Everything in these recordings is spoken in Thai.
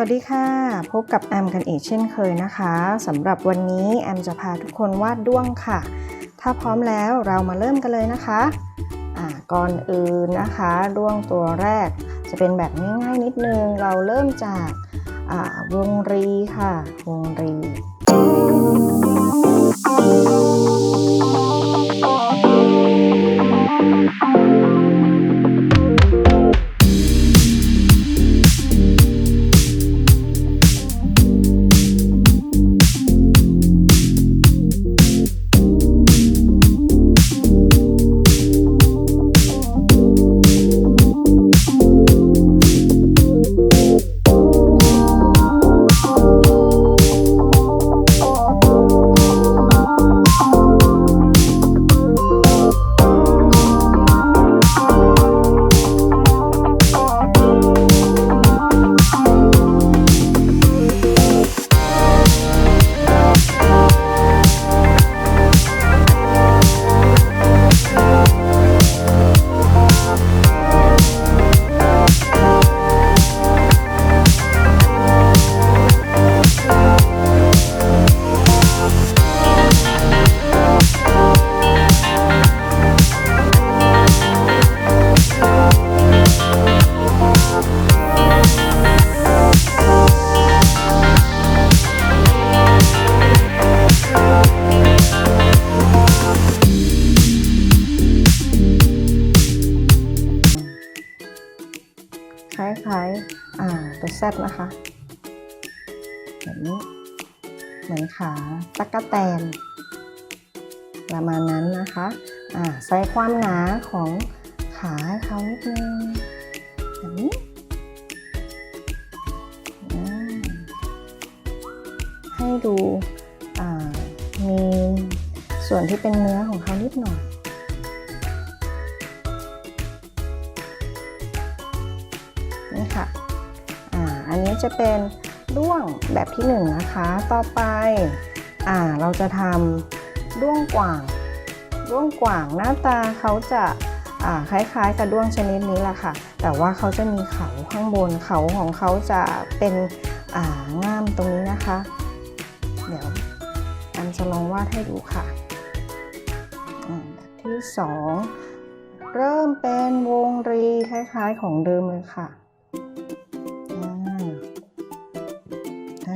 วัสดีค่ะ พบกับแอมกันอีกเช่นเคยนะคะสำหรับวันนี้แอมจะพาทุกคนวาดด้วงค่ะ ถ้าพร้อมแล้วเรามาเริ่มกันเลยนะคะอ่าก่อนอื่นนะคะด้วงตัวแรก จะเป็นแบบง่ายๆนิดนึง เราเริ่มจากอ่าวงรีค่ะ วงรี คล้ายๆตัวแซดนะคะแบบนี้เหมือนขาตะกะแตน ประมาณนั้นนะคะอ่าใส่ความหนาของขาให้เขานิดนึงแบบนี้ให้ดูมีส่วนที่เป็นเนื้อของเขานิดหน่อย นี่ค่ะอ่าอันนี้จะเป็นด้วงแบบที่หนึ่งนะคะ ต่อไปอ่าเราจะทำด้วงกว่างด้วงกว่างหน้าตาเขาจะอ่าคล้ายๆกับด้วงชนิดนี้แหละค่ะ แต่ว่าเขาจะมีเขาข้างบนเขาของเขาจะเป็นอ่าง่ามตรงนี้นะคะ เดี๋ยวอันจะลองวาดให้ดูค่ะอ่าแบบที่สองเริ่มเป็นวงรีคล้ายๆของเดิมเลยค่ะ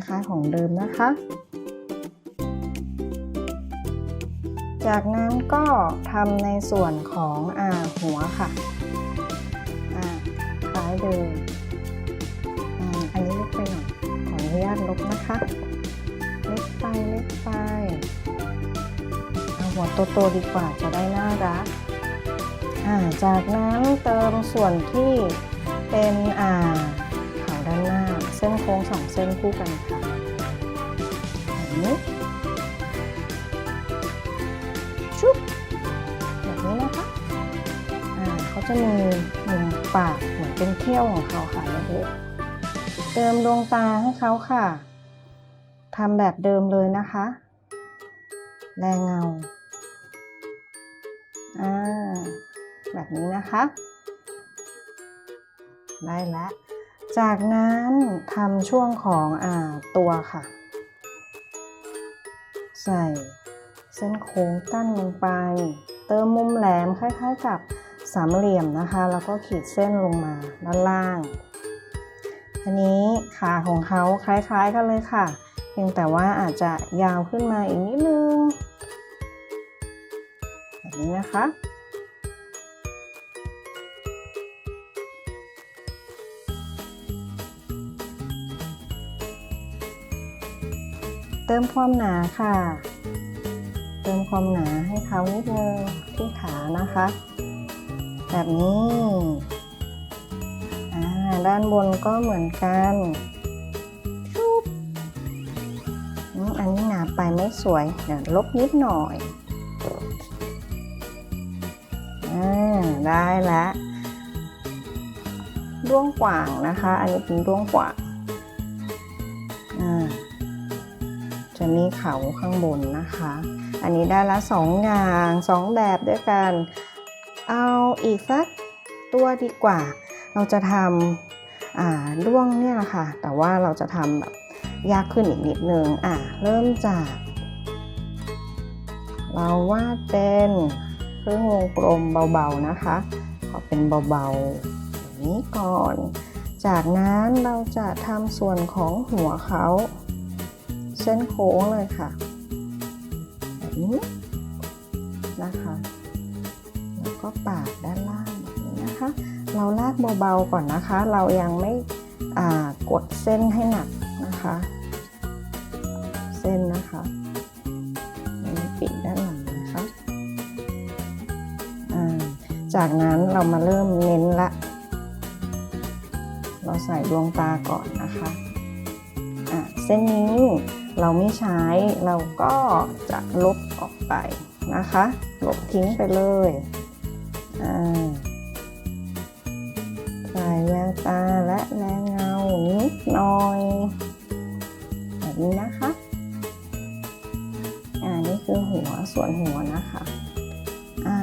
คล้ายๆของเดิมนะคะ จากนั้นก็ทำในส่วนของอ่าหัวค่ะอ่าคล้ายเดิมอันนี้เล็กไปหน่อยขออนุญาตลบนะคะเล็กไปเล็กไปเอาหัวโตๆดีกว่าจะได้น่ารักอ่าจากนั้นเติมส่วนที่เป็นอ่าเขาด้านหน้า เส้นโค้งสองเส้นคู่กันค่ะแบบนี้ชุบแบบนี้นะคะอ่าเขาจะมีมุมปากเหมือนเป็นเขี้ยวของเขาค่ะเล็กๆเติมดวงตาให้เขาค่ะทำแบบเดิมเลยนะคะ แรงเงาอ่าแบบนี้นะคะ ได้แล้ว จากนั้นทำช่วงของอ่าตัวค่ะ ใส่เส้นโค้งกั้นลงไป เติมมุมแหลมคล้ายๆกับสามเหลี่ยมนะคะ แล้วก็ขีดเส้นลงมาด้านล่าง อันนี้ขาของเขาคล้ายๆกันเลยค่ะ เพียงแต่ว่าอาจจะยาวขึ้นมาอีกนิดนึงแบบนี้นะคะ เติมความหนาค่ะ เติมความหนาให้เขานิดนึงที่ขานะคะ แบบนี้อ่าด้านบนก็เหมือนกันชุบอันนี้หนาไปไม่สวย เดี๋ยวลบนิดหน่อยอได้แล้วด้วงกว่างนะคะ อันนี้เป็นด้วงกว่าง จะมีเขาข้างบนนะคะ อันนี้ได้ละสองอย่างสองแบบด้วยกันเอาอีกสักตัวดีกว่า เราจะทำอ่าด้วงเนี่ยแหละค่ะ แต่ว่าเราจะทำแบบยากขึ้นอีกนิดนึงอ่าเริ่มจาก เราวาดเป็นเครื่องวงกลมเบาๆนะคะ ขอเป็นเบาๆอย่างนี้ก่อน จากนั้นเราจะทำส่วนของหัวเขา เส้นโค้งเลยค่ะ แบบนี้นะคะ แล้วก็ปาดด้านล่างแบบนี้นะคะ เราลากเบาๆก่อนนะคะ เรายังไม่กดเส้นให้หนักนะคะ เส้นนะคะปิดด้านหลังนะคะจากนั้นเรามาเริ่มเน้นละ เราใส่ดวงตาก่อนนะคะะเส้นนี้ เราไม่ใช้เราก็จะลบออกไปนะคะ ลบทิ้งไปเลยอ่าใส่แววตาและแรงเงานิดหน่อยแบบนี้นะคะอ่านี่คือหัวส่วนหัวนะคะอ่า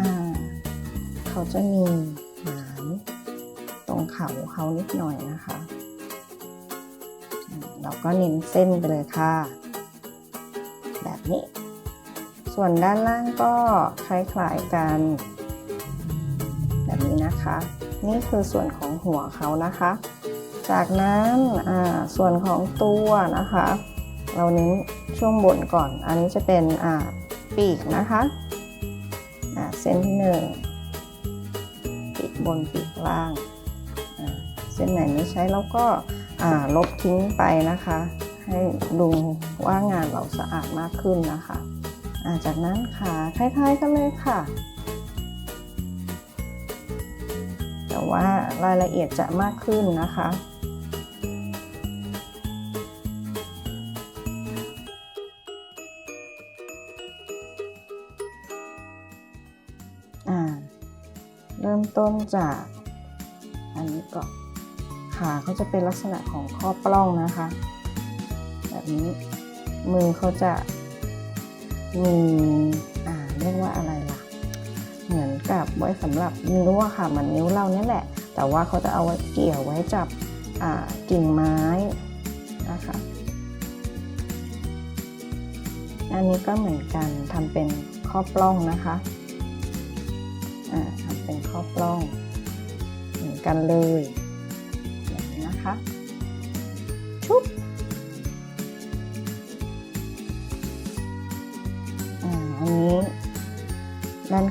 เขาจะมีหนางตรงเขาเขานิดหน่อยนะคะเราก็เน้นเส้นไปเลยค่ะ แบบนี้ ส่วนด้านล่างก็คล้ายๆกัน แบบนี้นะคะ นี่คือส่วนของหัวเขานะคะ จากนั้นส่วนของตัวนะคะ เราเน้นช่วงบนก่อน อันนี้จะเป็นปีกนะคะเส้นที่หนึ่งปีกบนปีกล่าง เส้นไหนไม่ใช้เราก็ลบทิ้งไปนะคะ ให้ดูว่างานเราสะอาดมากขึ้นนะคะาจากนั้นขาคล้ายๆกันเลยค่ะ แต่ว่ารายละเอียดจะมากขึ้นนะคะเริ่มต้นจากอันนี้ก่อนขาเขาจะเป็นลักษณะของข้อปล้องนะคะ นี้ มือเขาจะมีอ่าเรียกว่าอะไรล่ะ เหมือนกับไว้สำหรับนิ้วอะค่ะเหมือนนิ้วเราเนี่ยแหละ แต่ว่าเขาจะเอาไว้เกี่ยวไว้จับอ่ากิ่งไม้นะคะอันนี้ก็เหมือนกันทำเป็นข้อปล้องนะคะอ่าทำเป็นข้อปล้องเหมือนกันเลยแบบนี้นะคะ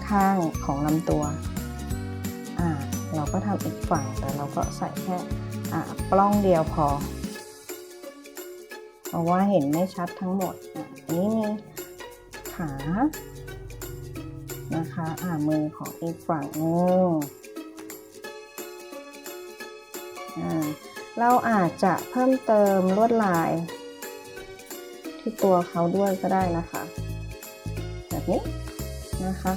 ข้างของลำตัวอ่าเราก็ทำอีกฝั่งแต่เราก็ใส่แค่อ่าปล้องเดียวพอ เพราะว่าเห็นไม่ชัดทั้งหมดอ่าอันนี้มีขานะคะอ่ามือของอีกฝั่งนึงอ่าเราอาจจะเพิ่มเติมลวดลายที่ตัวเขาด้วยก็ได้นะคะ แบบนี้นะคะ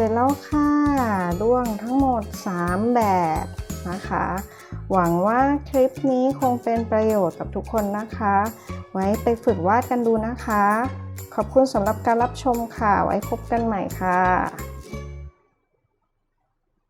สร็จแล้วค่ะด้วงทั้งหมด 3 แบบนะคะ หวังว่าคลิปนี้คงเป็นประโยชน์กับทุกคนนะคะ ไว้ไปฝึกวาดกันดูนะคะ ขอบคุณสำหรับการรับชมค่ะ ไว้พบกันใหม่ค่ะ